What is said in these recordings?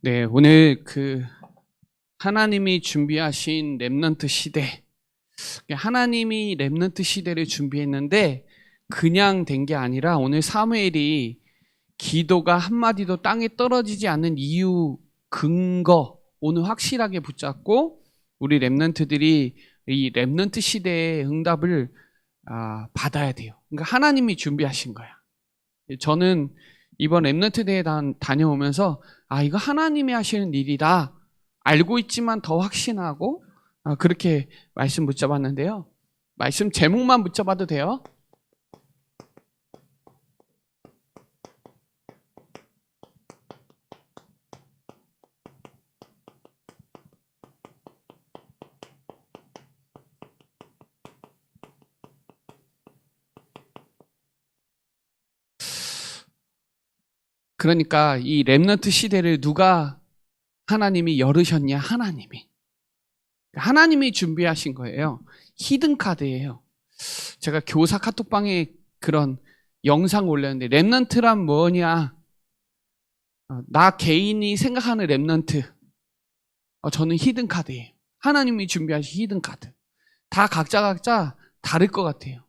네, 오늘 그 하나님이 준비하신 렘넌트 시대. 하나님이 렘넌트 시대를 준비했는데 그냥 된 게 아니라 오늘 사무엘이 기도가 한마디도 땅에 떨어지지 않는 이유 근거 오늘 확실하게 붙잡고 우리 렘넌트들이 이 렘넌트 시대의 응답을 아, 받아야 돼요. 그러니까 하나님이 준비하신 거야. 저는 이번 렘넌트 대회 다녀오면서 아 이거 하나님이 하시는 일이다 알고 있지만 더 확신하고 아, 그렇게 말씀 붙잡았는데요. 말씀 제목만 붙잡아도 돼요. 그러니까 이 렘너트 시대를 누가 하나님이 열으셨냐? 하나님이. 하나님이 준비하신 거예요. 히든 카드예요. 제가 교사 카톡방에 그런 영상 올렸는데 렘넌트란 뭐냐? 어, 나 개인이 생각하는 렘넌트. 어, 저는 히든 카드예요. 하나님이 준비하신 히든 카드. 다 각자 각자 다를 것 같아요.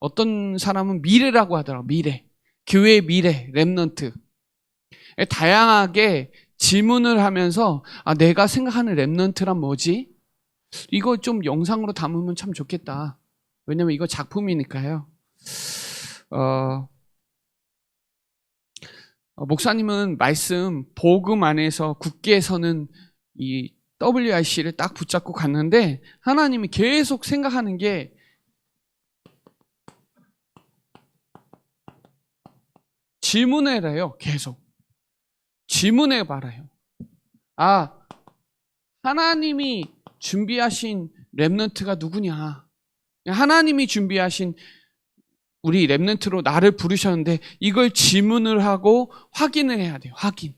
어떤 사람은 미래라고 하더라고 미래. 교회 미래, 렘넌트. 다양하게 질문을 하면서 아, 내가 생각하는 랩런트란 뭐지? 이거 좀 영상으로 담으면 참 좋겠다. 왜냐면 이거 작품이니까요. 어, 어, 목사님은 말씀 복음 안에서 굳게 서는 이 WRC를 딱 붙잡고 갔는데 하나님이 계속 생각하는 게 질문해라요. 계속. 질문해 봐라요. 아, 하나님이 준비하신 랩런트가 누구냐? 하나님이 준비하신 우리 랩런트로 나를 부르셨는데 이걸 질문을 하고 확인을 해야 돼요. 확인.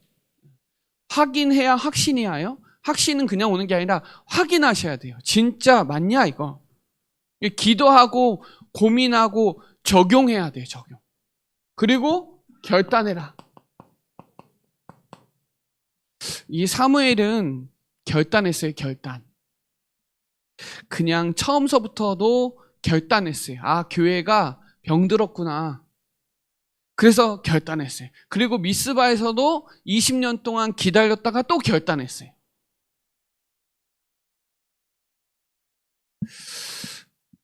확인해야 확신이야요. 확신은 그냥 오는 게 아니라 확인하셔야 돼요. 진짜 맞냐 이거. 기도하고 고민하고 적용해야 돼요. 적용. 그리고 결단해라. 이 사무엘은 결단했어요, 결단. 그냥 처음서부터도 결단했어요. 아, 교회가 병들었구나. 그래서 결단했어요. 그리고 미스바에서도 20년 동안 기다렸다가 또 결단했어요.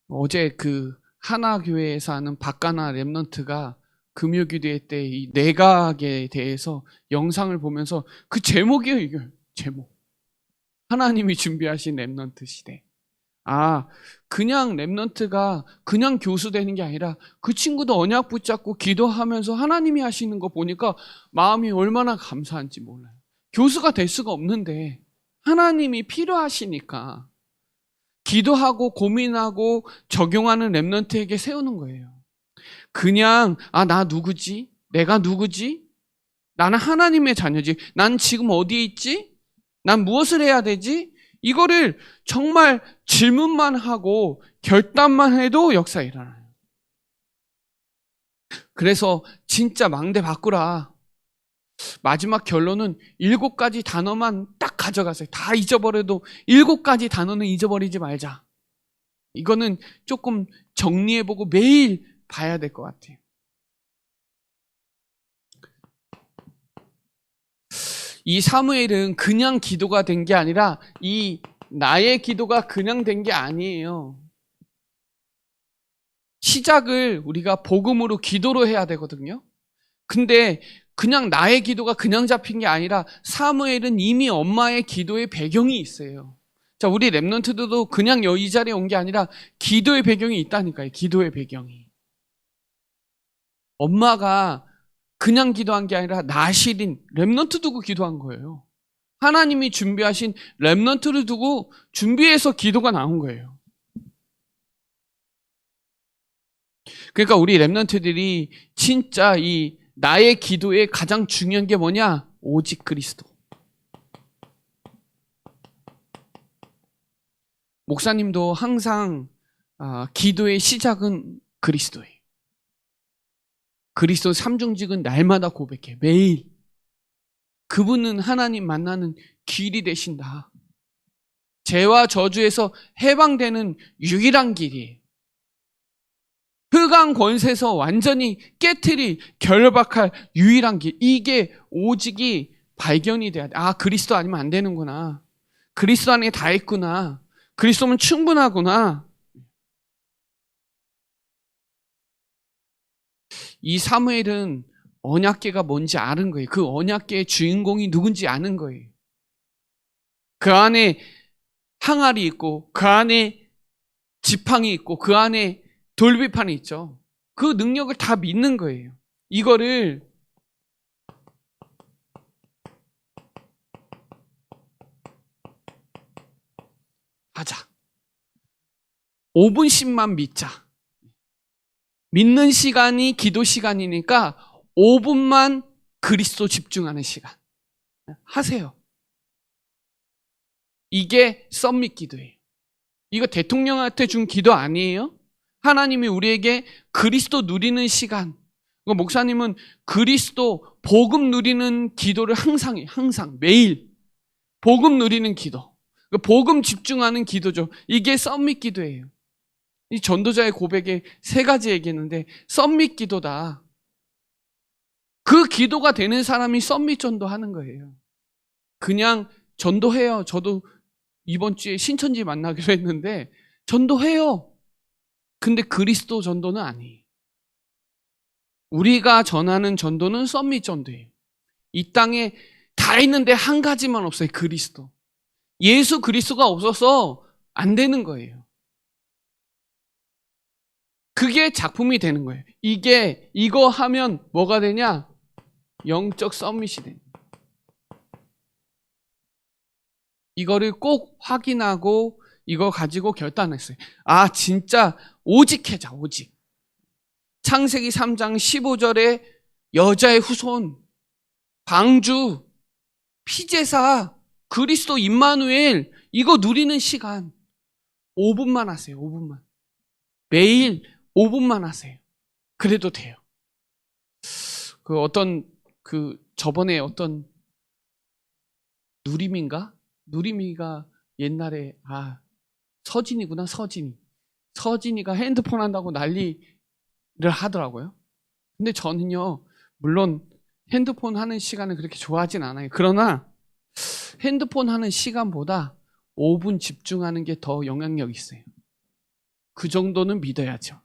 어제 그 하나 교회에서 하는 박가나 랩런트가 금요기도회 때 이 내각에 대해서 영상을 보면서 그 제목이에요, 이게 제목. 하나님이 준비하신 랩넌트 시대. 아, 그냥 랩넌트가 그냥 교수 되는 게 아니라 그 친구도 언약 붙잡고 기도하면서 하나님이 하시는 거 보니까 마음이 얼마나 감사한지 몰라요. 교수가 될 수가 없는데 하나님이 필요하시니까 기도하고 고민하고 적용하는 랩넌트에게 세우는 거예요. 그냥 아 나 누구지? 내가 누구지? 나는 하나님의 자녀지. 난 지금 어디에 있지? 난 무엇을 해야 되지? 이거를 정말 질문만 하고 결단만 해도 역사 일어나요. 그래서 진짜 망대 바꾸라. 마지막 결론은 일곱 가지 단어만 딱 가져가세요. 다 잊어버려도 일곱 가지 단어는 잊어버리지 말자. 이거는 조금 정리해보고 매일 봐야 될 것 같아요. 이 사무엘은 그냥 기도가 된 게 아니라 이 나의 기도가 그냥 된 게 아니에요. 시작을 우리가 복음으로 기도로 해야 되거든요. 근데 그냥 나의 기도가 그냥 잡힌 게 아니라 사무엘은 이미 엄마의 기도의 배경이 있어요. 자, 우리 랩런트들도 그냥 이 자리에 온 게 아니라 기도의 배경이 있다니까요. 기도의 배경이. 엄마가 그냥 기도한 게 아니라 나실인 랩넌트 두고 기도한 거예요. 하나님이 준비하신 랩넌트를 두고 준비해서 기도가 나온 거예요. 그러니까 우리 랩넌트들이 진짜 이 나의 기도에 가장 중요한 게 뭐냐? 오직 그리스도. 목사님도 항상 아, 기도의 시작은 그리스도예요. 그리스도 삼중직은 날마다 고백해. 매일. 그분은 하나님 만나는 길이 되신다. 죄와 저주에서 해방되는 유일한 길이에요. 흑암 권세에서 완전히 깨트리 결박할 유일한 길. 이게 오직이 발견이 돼야 돼. 아, 그리스도 아니면 안 되는구나. 그리스도 안에 다 있구나. 그리스도면 충분하구나. 이 사무엘은 언약계가 뭔지 아는 거예요. 그 언약계의 주인공이 누군지 아는 거예요. 그 안에 항아리 있고, 그 안에 지팡이 있고, 그 안에 돌비판이 있죠. 그 능력을 다 믿는 거예요. 이거를 하자. 5분씩만 믿자. 믿는 시간이 기도 시간이니까 5분만 그리스도 집중하는 시간. 하세요. 이게 썸밋 기도예요. 이거 대통령한테 준 기도 아니에요? 하나님이 우리에게 그리스도 누리는 시간. 그 목사님은 그리스도 복음 누리는 기도를 항상 해, 항상 매일 복음 누리는 기도. 그 복음 집중하는 기도죠. 이게 썸밋 기도예요. 이 전도자의 고백에 세 가지 얘기했는데 썸밋 기도다. 그 기도가 되는 사람이 썸밋 전도하는 거예요. 그냥 전도해요. 저도 이번 주에 신천지 만나기로 했는데 전도해요. 근데 그리스도 전도는 아니에요. 우리가 전하는 전도는 썸밋 전도예요. 이 땅에 다 있는데 한 가지만 없어요. 그리스도. 예수 그리스도가 없어서 안 되는 거예요. 그게 작품이 되는 거예요. 이게 이거 하면 뭐가 되냐? 영적 썸밋이 되는 이거를 꼭 확인하고 이거 가지고 결단했어요. 아, 진짜 오직 해자, 오직. 창세기 3장 15절에 여자의 후손, 방주, 피제사, 그리스도 임마누엘 이거 누리는 시간 5분만 하세요. 5분만. 매일 5분만 하세요. 그래도 돼요. 그 어떤 그 저번에 어떤 누림인가? 누림이가 옛날에 아 서진이구나 서진이 서진이가 핸드폰 한다고 난리를 하더라고요. 근데 저는요 물론 핸드폰 하는 시간을 그렇게 좋아하진 않아요. 그러나 핸드폰 하는 시간보다 5분 집중하는 게 더 영향력 있어요. 그 정도는 믿어야죠.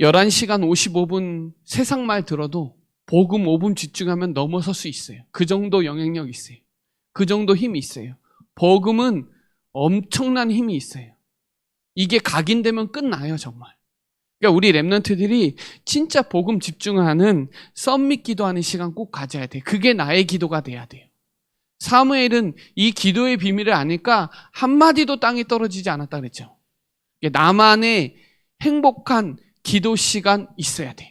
11시간 55분 세상 말 들어도 복음 5분 집중하면 넘어설 수 있어요. 그 정도 영향력 있어요. 그 정도 힘이 있어요. 복음은 엄청난 힘이 있어요. 이게 각인되면 끝나요, 정말. 그러니까 우리 랩런트들이 진짜 복음 집중하는 썸밋 기도하는 시간 꼭 가져야 돼. 그게 나의 기도가 돼야 돼요. 사무엘은 이 기도의 비밀을 아니까 한마디도 땅에 떨어지지 않았다 그랬죠. 나만의 행복한 기도 시간 있어야 돼.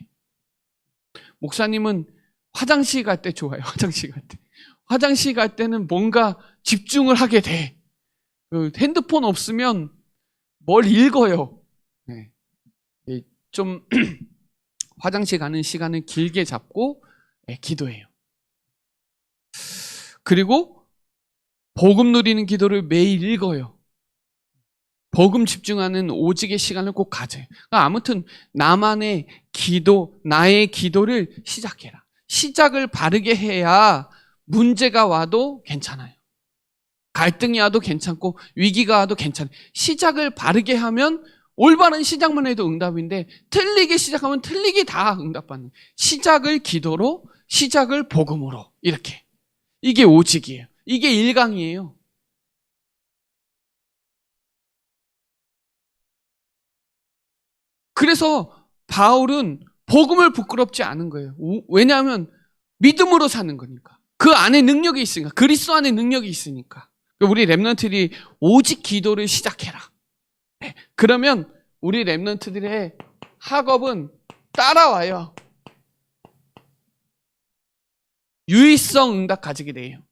목사님은 화장실 갈 때 좋아요. 화장실 갈 때. 화장실 갈 때는 뭔가 집중을 하게 돼. 그 핸드폰 없으면 뭘 읽어요. 네. 좀 화장실 가는 시간을 길게 잡고 네, 기도해요. 그리고 복음 누리는 기도를 매일 읽어요. 복음 집중하는 오직의 시간을 꼭 가져요. 그러니까 아무튼 나만의 기도, 나의 기도를 시작해라. 시작을 바르게 해야 문제가 와도 괜찮아요. 갈등이 와도 괜찮고 위기가 와도 괜찮아요. 시작을 바르게 하면 올바른 시작만 해도 응답인데 틀리게 시작하면 틀리게 다 응답받는 시작을 기도로 시작을 복음으로 이렇게 이게 오직이에요. 이게 일강이에요. 그래서 바울은 복음을 부끄럽지 않은 거예요. 왜냐하면 믿음으로 사는 거니까. 그 안에 능력이 있으니까. 그리스도 안에 능력이 있으니까. 우리 랩런트들이 오직 기도를 시작해라. 네. 그러면 우리 랩런트들의 학업은 따라와요. 유의성 응답 가지게 돼요.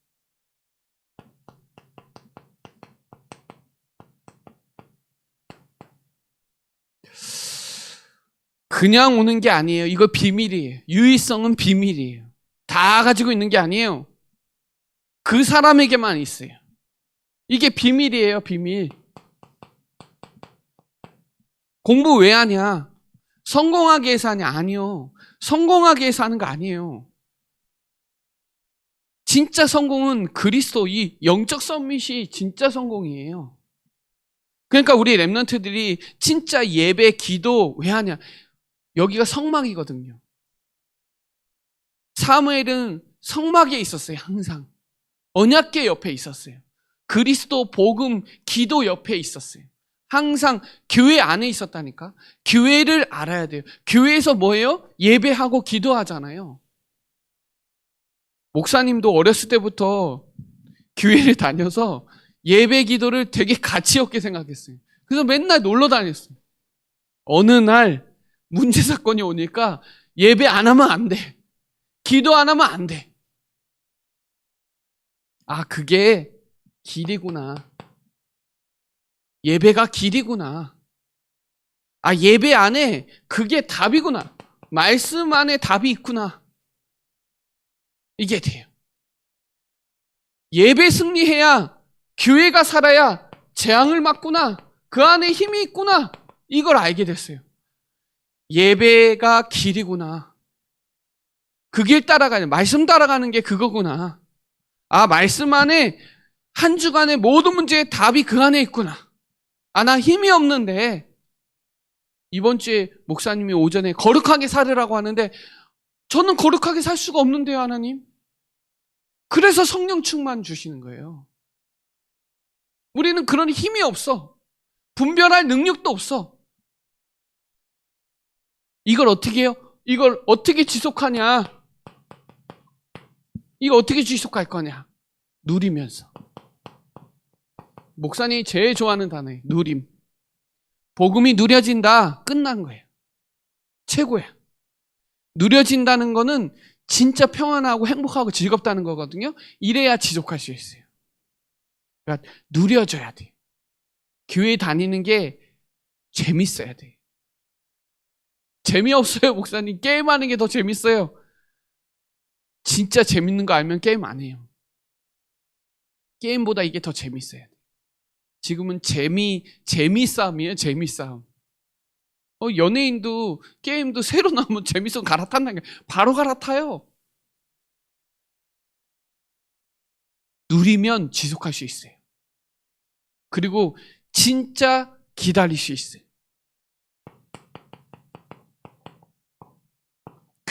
그냥 오는 게 아니에요. 이거 비밀이에요. 유의성은 비밀이에요. 다 가지고 있는 게 아니에요. 그 사람에게만 있어요. 이게 비밀이에요, 비밀. 공부 왜 하냐? 성공하기 위해서 하냐? 아니요. 성공하기 위해서 하는 거 아니에요. 진짜 성공은 그리스도 이 영적 서밋이 진짜 성공이에요. 그러니까 우리 랩런트들이 진짜 예배, 기도 왜 하냐? 여기가 성막이거든요. 사무엘은 성막에 있었어요, 항상. 언약계 옆에 있었어요. 그리스도 복음 기도 옆에 있었어요. 항상 교회 안에 있었다니까. 교회를 알아야 돼요. 교회에서 뭐예요? 예배하고 기도하잖아요. 목사님도 어렸을 때부터 교회를 다녀서 예배 기도를 되게 가치 없게 생각했어요. 그래서 맨날 놀러 다녔어요. 어느 날 문제 사건이 오니까 예배 안 하면 안 돼. 기도 안 하면 안 돼. 아, 그게 길이구나. 예배가 길이구나. 아, 예배 안에 그게 답이구나. 말씀 안에 답이 있구나. 이게 돼요. 예배 승리해야 교회가 살아야 재앙을 맞구나. 그 안에 힘이 있구나. 이걸 알게 됐어요. 예배가 길이구나. 그 길 따라가는, 말씀 따라가는 게 그거구나. 아, 말씀 안에 한 주간의 모든 문제의 답이 그 안에 있구나. 아, 나 힘이 없는데. 이번 주에 목사님이 오전에 거룩하게 살으라고 하는데, 저는 거룩하게 살 수가 없는데요, 하나님. 그래서 성령 충만 주시는 거예요. 우리는 그런 힘이 없어. 분별할 능력도 없어. 이걸 어떻게 해요? 이걸 어떻게 지속하냐? 이거 어떻게 지속할 거냐? 누리면서. 목사님이 제일 좋아하는 단어예요. 누림. 복음이 누려진다. 끝난 거예요. 최고야. 누려진다는 거는 진짜 평안하고 행복하고 즐겁다는 거거든요. 이래야 지속할 수 있어요. 그러니까 누려져야 돼. 교회 다니는 게 재밌어야 돼. 재미없어요, 목사님. 게임하는 게 더 재밌어요. 진짜 재밌는 거 알면 게임 안 해요. 게임보다 이게 더 재밌어야 돼. 지금은 재미, 재미 싸움이에요, 재미 싸움. 어, 연예인도 게임도 새로 나오면 재밌어 갈아탄다는 게 바로 갈아타요. 누리면 지속할 수 있어요. 그리고 진짜 기다릴 수 있어요.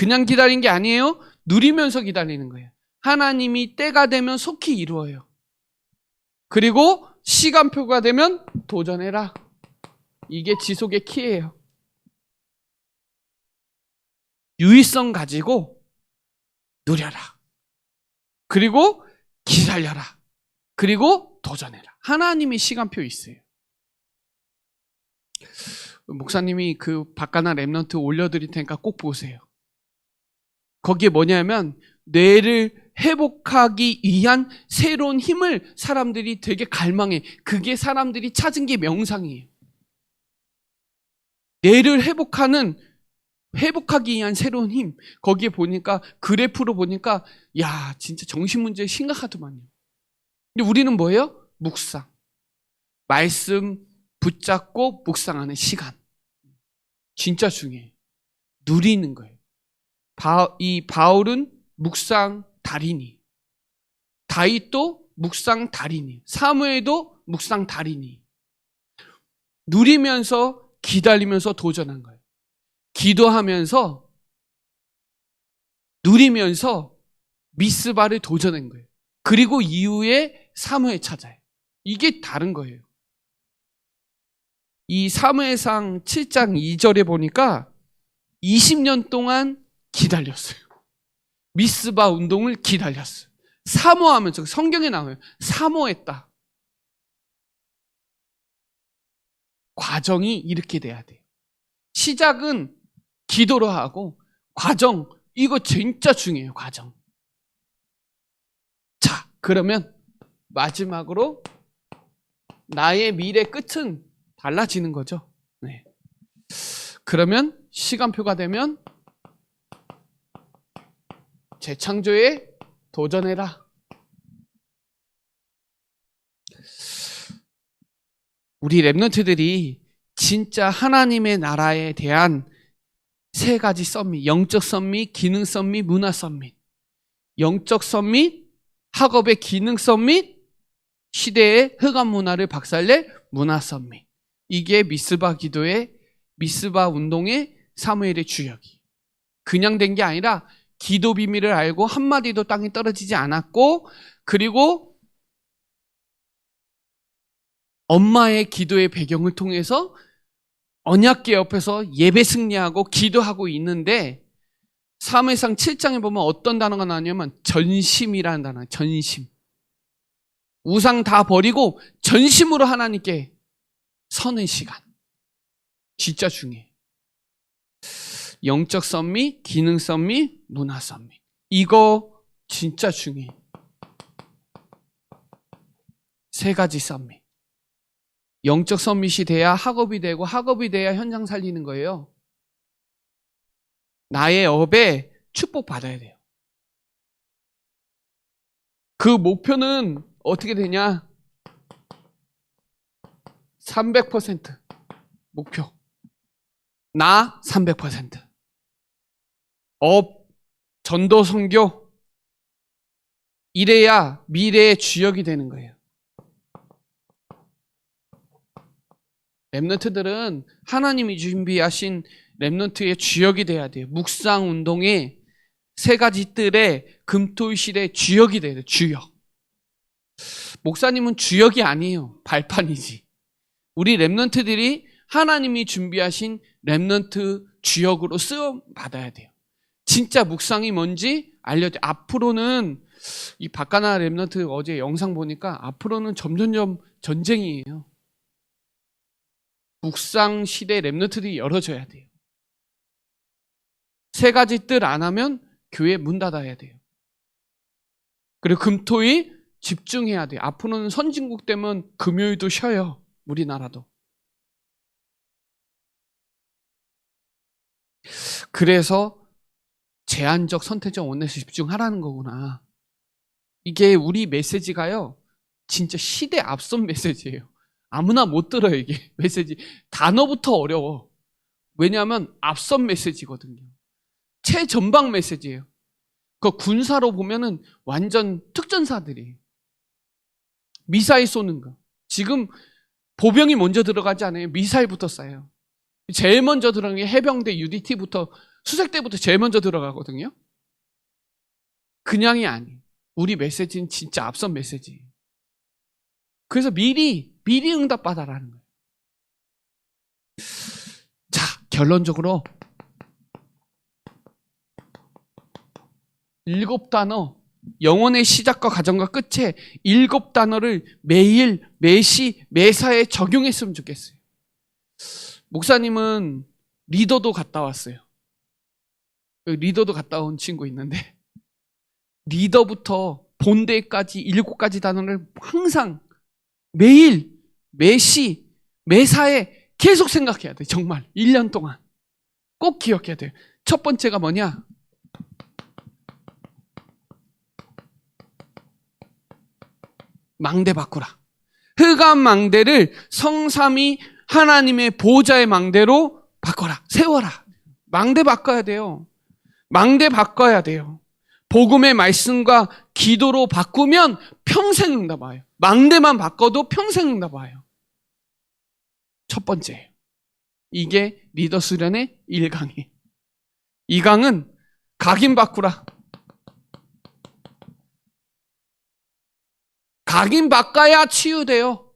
그냥 기다린 게 아니에요. 누리면서 기다리는 거예요. 하나님이 때가 되면 속히 이루어요. 그리고 시간표가 되면 도전해라. 이게 지속의 키예요. 유의성 가지고 누려라. 그리고 기다려라. 그리고 도전해라. 하나님이 시간표 있어요. 목사님이 그 바카나 랩런트 올려드릴 테니까 꼭 보세요. 거기에 뭐냐면 뇌를 회복하기 위한 새로운 힘을 사람들이 되게 갈망해. 그게 사람들이 찾은 게 명상이에요. 뇌를 회복하는 회복하기 위한 새로운 힘. 거기에 보니까 그래프로 보니까 야 진짜 정신 문제 심각하더만요. 근데 우리는 뭐예요? 묵상. 말씀 붙잡고 묵상하는 시간. 진짜 중요해. 누리는 거예요. 바, 이 바울은 묵상 달인이. 다윗도 묵상 달인이. 사무엘도 묵상 달인이. 누리면서 기다리면서 도전한 거예요. 기도하면서 누리면서 미스바를 도전한 거예요. 그리고 이후에 사무엘 찾아요. 이게 다른 거예요. 이 사무엘상 7장 2절에 보니까 20년 동안 기다렸어요. 미스바 운동을 기다렸어요. 사모하면서 성경에 나와요. 사모했다. 과정이 이렇게 돼야 돼요. 시작은 기도로 하고 과정 이거 진짜 중요해요. 과정. 자, 그러면 마지막으로 나의 미래 끝은 달라지는 거죠. 네. 그러면 시간표가 되면 재창조에 도전해라. 우리 랩런트들이 진짜 하나님의 나라에 대한 세 가지 썸밋, 영적 썸밋, 기능 썸밋, 문화 썸밋. 영적 썸밋, 학업의 기능 썸밋, 시대의 흑암 문화를 박살낼 문화 썸밋. 이게 미스바 기도의 미스바 운동의 사무엘의 주역이. 그냥 된 게 아니라 기도 비밀을 알고 한마디도 땅에 떨어지지 않았고 그리고 엄마의 기도의 배경을 통해서 언약계 옆에서 예배 승리하고 기도하고 있는데 사무엘상 7장에 보면 어떤 단어가 나오냐면 전심이라는 단어, 전심. 우상 다 버리고 전심으로 하나님께 서는 시간. 진짜 중요해. 영적 썸밋, 기능 썸밋, 문화 썸밋. 이거 진짜 중요해. 세 가지 썸밋. 영적 썸밋이 돼야 학업이 되고 학업이 돼야 현장 살리는 거예요. 나의 업에 축복 받아야 돼요. 그 목표는 어떻게 되냐? 300% 목표. 나 300%. 업, 전도 선교. 이래야 미래의 주역이 되는 거예요. 랩런트들은 하나님이 준비하신 랩런트의 주역이 돼야 돼요. 묵상 운동의 세 가지 뜰의 금토일실의 주역이 돼야 돼요. 주역. 목사님은 주역이 아니에요. 발판이지. 우리 랩런트들이 하나님이 준비하신 랩런트 주역으로 쓰여 받아야 돼요. 진짜 묵상이 뭔지 알려줘. 앞으로는 이 바카나 랩런트 어제 영상 보니까 앞으로는 점점점 전쟁이에요. 묵상 시대 랩런트들이 열어줘야 돼요. 세 가지 뜻안 하면 교회 문 닫아야 돼요. 그리고 금토일 집중해야 돼요. 앞으로는 선진국 되면 금요일도 쉬어요. 우리나라도. 그래서 제한적 선택적 원에서 집중하라는 거구나. 이게 우리 메시지가요. 진짜 시대 앞선 메시지예요. 아무나 못 들어요, 이게. 메시지. 단어부터 어려워. 왜냐하면 앞선 메시지거든요. 최전방 메시지예요. 그 군사로 보면은 완전 특전사들이 미사일 쏘는 거. 지금 보병이 먼저 들어가지 않아요. 미사일부터 쏴요. 제일 먼저 들어가는 게 해병대 UDT부터 수색대부터 제일 먼저 들어가거든요. 그냥이 아니에요. 우리 메시지는 진짜 앞선 메시지예요. 그래서 미리 미리 응답 받아라는 거예요. 자, 결론적으로 일곱 단어, 영혼의 시작과 가정과 끝에 일곱 단어를 매일, 매시, 매사에 적용했으면 좋겠어요. 목사님은 리더도 갔다 왔어요. 리더도 갔다 온 친구 있는데, 리더부터 본대까지 일곱 가지 단어를 항상 매일, 매시, 매사에 계속 생각해야 돼. 정말. 1년 동안. 꼭 기억해야 돼요. 첫 번째가 뭐냐? 망대 바꾸라. 흑암 망대를 성삼이 하나님의 보호자의 망대로 바꿔라. 세워라. 망대 바꿔야 돼요. 망대 바꿔야 돼요. 복음의 말씀과 기도로 바꾸면 평생 응답 와요. 망대만 바꿔도 평생 응답 와요. 첫 번째. 이게 리더 수련의 1강이. 2강은 각인 바꾸라. 각인 바꿔야 치유돼요.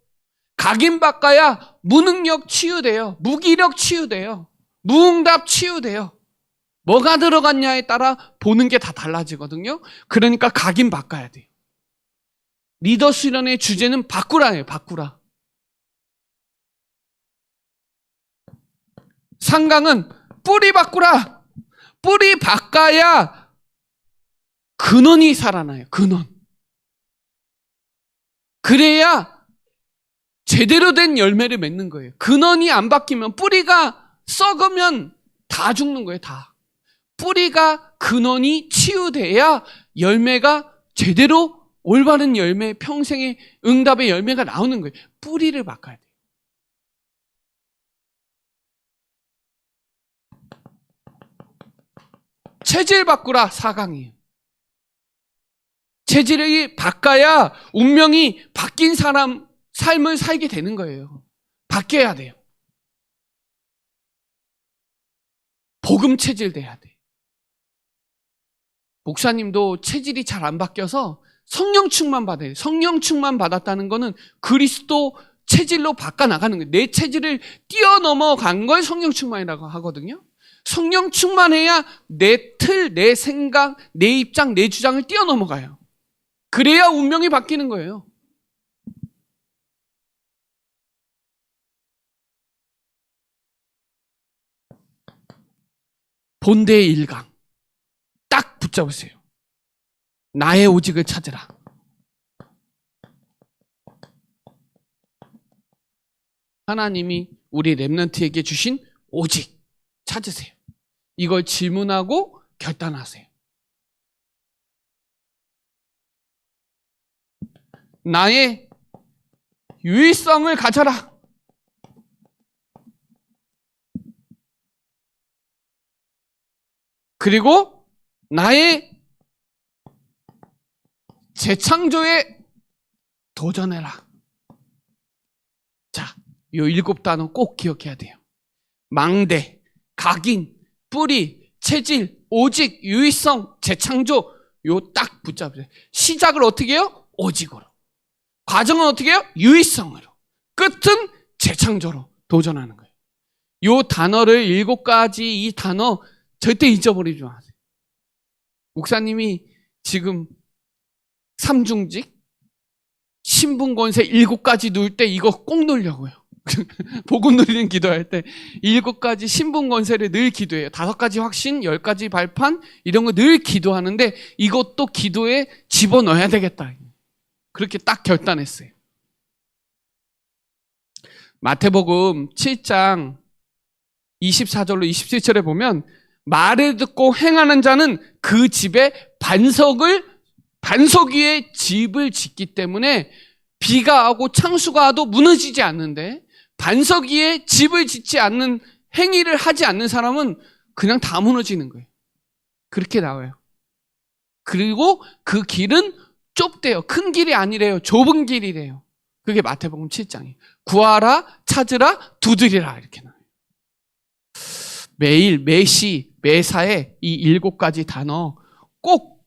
각인 바꿔야 무능력 치유돼요. 무기력 치유돼요. 무응답 치유돼요. 뭐가 들어갔냐에 따라 보는 게 다 달라지거든요. 그러니까 각인 바꿔야 돼요. 리더 수련의 주제는 바꾸라예요. 바꾸라. 상강은 뿌리 바꾸라. 뿌리 바꿔야 근원이 살아나요. 근원. 그래야 제대로 된 열매를 맺는 거예요. 근원이 안 바뀌면 뿌리가 썩으면 다 죽는 거예요. 다. 뿌리가 근원이 치유돼야 열매가 제대로 올바른 열매, 평생의 응답의 열매가 나오는 거예요. 뿌리를 바꿔야 돼요. 체질 바꾸라 사강이에요. 체질이 바꿔야 운명이 바뀐 사람 삶을 살게 되는 거예요. 바뀌어야 돼요. 복음 체질 돼야 돼. 목사님도 체질이 잘 안 바뀌어서 성령 충만 받아요. 성령 충만 받았다는 거는 그리스도 체질로 바꿔 나가는 거예요. 내 체질을 뛰어넘어 간 걸 성령 충만이라고 하거든요. 성령 충만해야 내 틀, 내 생각, 내 입장, 내 주장을 뛰어넘어 가요. 그래야 운명이 바뀌는 거예요. 본대의 일강. 딱 붙잡으세요. 나의 오직을 찾으라. 하나님이 우리 랩런트에게 주신 오직 찾으세요. 이걸 질문하고 결단하세요. 나의 유일성을 가져라. 그리고 나의 재창조에 도전해라. 자, 요 일곱 단어 꼭 기억해야 돼요. 망대, 각인, 뿌리, 체질, 오직, 유의성, 재창조, 요 딱 붙잡으세요. 시작을 어떻게 해요? 오직으로. 과정은 어떻게 해요? 유의성으로. 끝은 재창조로 도전하는 거예요. 요 단어를 일곱 가지 이 단어 절대 잊어버리지 마세요. 목사님이 지금 삼중직, 신분권세 일곱 가지 누울 때 이거 꼭 누려고요. 복음 누리는 기도할 때 일곱 가지 신분권세를 늘 기도해요. 다섯 가지 확신, 열 가지 발판 이런 거 늘 기도하는데 이것도 기도에 집어넣어야 되겠다. 그렇게 딱 결단했어요. 마태복음 7장 24절로 27절에 보면 말을 듣고 행하는 자는 그 집에 반석을 반석 위에 집을 짓기 때문에 비가 하고 창수가 와도 무너지지 않는데 반석 위에 집을 짓지 않는 행위를 하지 않는 사람은 그냥 다 무너지는 거예요. 그렇게 나와요. 그리고 그 길은 좁대요. 큰 길이 아니래요. 좁은 길이래요. 그게 마태복음 7장이에요. 구하라, 찾으라, 두드리라 이렇게 나와요. 매일, 매시, 매사에 이 일곱 가지 단어 꼭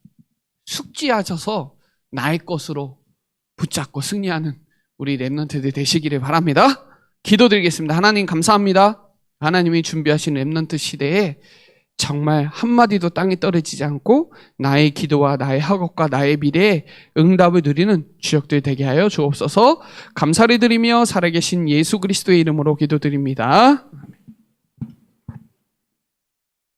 숙지하셔서 나의 것으로 붙잡고 승리하는 우리 랩런트들 되시기를 바랍니다. 기도드리겠습니다. 하나님 감사합니다. 하나님이 준비하신 랩런트 시대에 정말 한마디도 땅에 떨어지지 않고 나의 기도와 나의 학업과 나의 미래에 응답을 누리는 주역들 되게 하여 주옵소서 감사를 드리며 살아계신 예수 그리스도의 이름으로 기도드립니다.